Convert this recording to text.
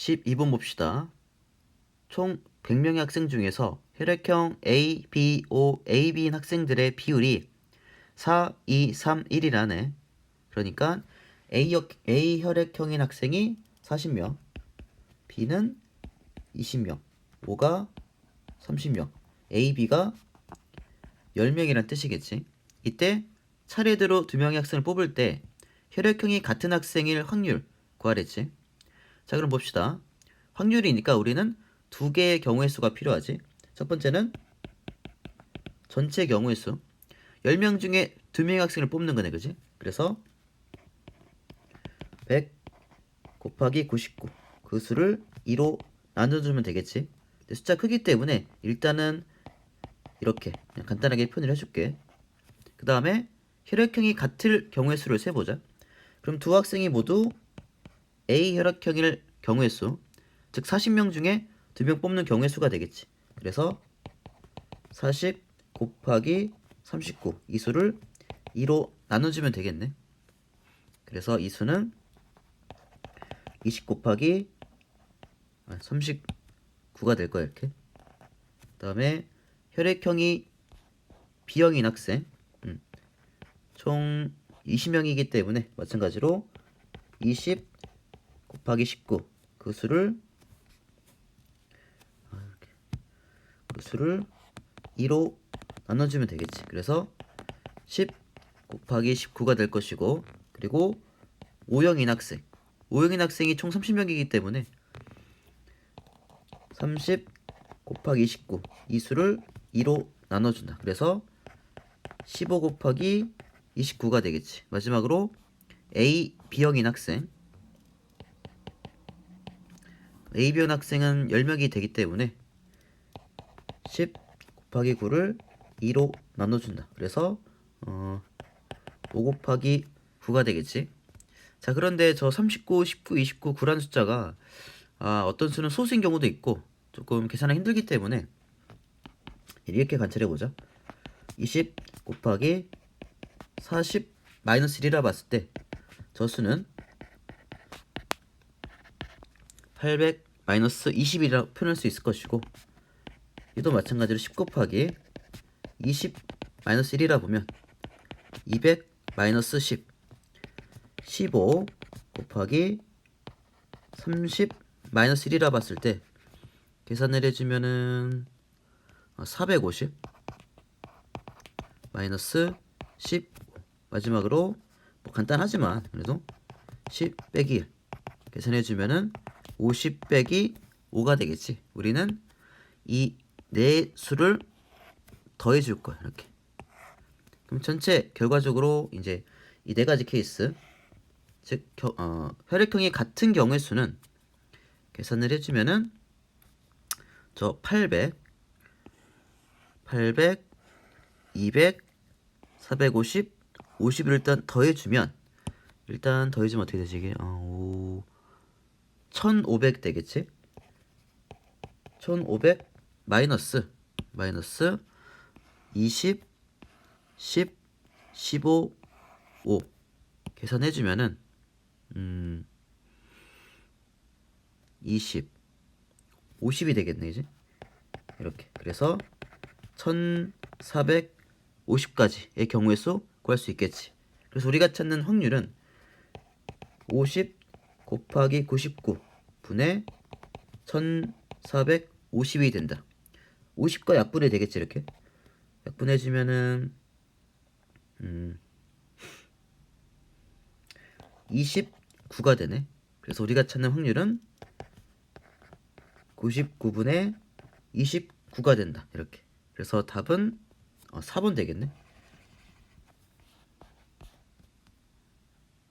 12번 봅시다. 총 100명의 학생 중에서 혈액형 A, B, O, AB인 학생들의 비율이 4, 2, 3, 1이라네. 그러니까 A, 혈- A 혈액형인 학생이 40명, B는 20명, O가 30명, A, B가 10명이란 뜻이겠지. 이때 차례대로 두 명의 학생을 뽑을 때 혈액형이 같은 학생일 확률 구하랬지. 자, 그럼 봅시다. 확률이니까 우리는 두 개의 경우의 수가 필요하지. 첫 번째는 전체 경우의 수. 10명 중에 두 명의 학생을 뽑는 거네, 그지? 그래서 100 곱하기 99. 그 수를 2로 나눠주면 되겠지. 숫자 크기 때문에 일단은 이렇게 간단하게 표현을 해줄게. 그 다음에 혈액형이 같을 경우의 수를 세보자. 그럼 두 학생이 모두 A 혈액형일 경우의 수, 즉 40명 중에 두명 뽑는 경우의 수가 되겠지. 그래서 40 곱하기 39 이 수를 2로 나눠주면 되겠네. 그래서 이 수는 20 곱하기 39가 될 거야 이렇게. 그다음에 혈액형이 B형인 학생, 음. 총 20명이기 때문에 마찬가지로 20 곱하기 19 그 수를 아. 그 수를 2로 나눠주면 되겠지. 그래서 10 곱하기 19가 될 것이고 그리고 O형인 학생 O형인 학생이 총 30명이기 때문에 30 곱하기 19 이 수를 2로 나눠준다. 그래서 15 곱하기 29가 되겠지. 마지막으로 A, B형인 학생 A, B형 학생은 10명이 되기 때문에 10 곱하기 9를 2로 나눠준다. 그래서 어, 5 곱하기 9가 되겠지. 자 그런데 저 39, 19, 29, 9라는 숫자가 아, 어떤 수는 소수인 경우도 있고 조금 계산하기 힘들기 때문에 이렇게 관찰해 보자. 20 곱하기 40 마이너스 1이라 봤을 때 저 수는 800 마이너스 20이라 표현할 수 있을 것이고 이도 마찬가지로 10 곱하기 20 마이너스 1이라 보면 200 마이너스 10 15 곱하기 30 마이너스 1이라 봤을 때 계산을 해주면은 어, 450 마이너스 10 마지막으로 뭐 간단하지만 그래도 10 빼기 1 계산해주면은 50 빼기 5가 되겠지 우리는 이 네 수를 더해 줄 거야 이렇게 그럼 전체 결과적으로 이제 이 네 가지 케이스 즉 겨, 어, 혈액형이 같은 경우의 수는 계산을 해 주면은 저 800, 800, 200, 450, 50을 일단 더해 주면 일단 더해 주면 어떻게 되지 이게? 어, 오, 1500 되겠지? 1500 마이너스 마이너스 20, 10, 15, 5 계산해 주면은 음 20, 50이 되겠네 이제. 이렇게. 그래서 1450까지의 경우의 수 구할 수 있겠지. 그래서 우리가 찾는 확률은 50 곱하기 99 분의 1450이 된다 50과 약분이 되겠지 이렇게 약분해주면은 음 29가 되네 그래서 우리가 찾는 확률은 99분의 29가 된다. 이렇게. 그래서 답은 어, 4번 되겠네.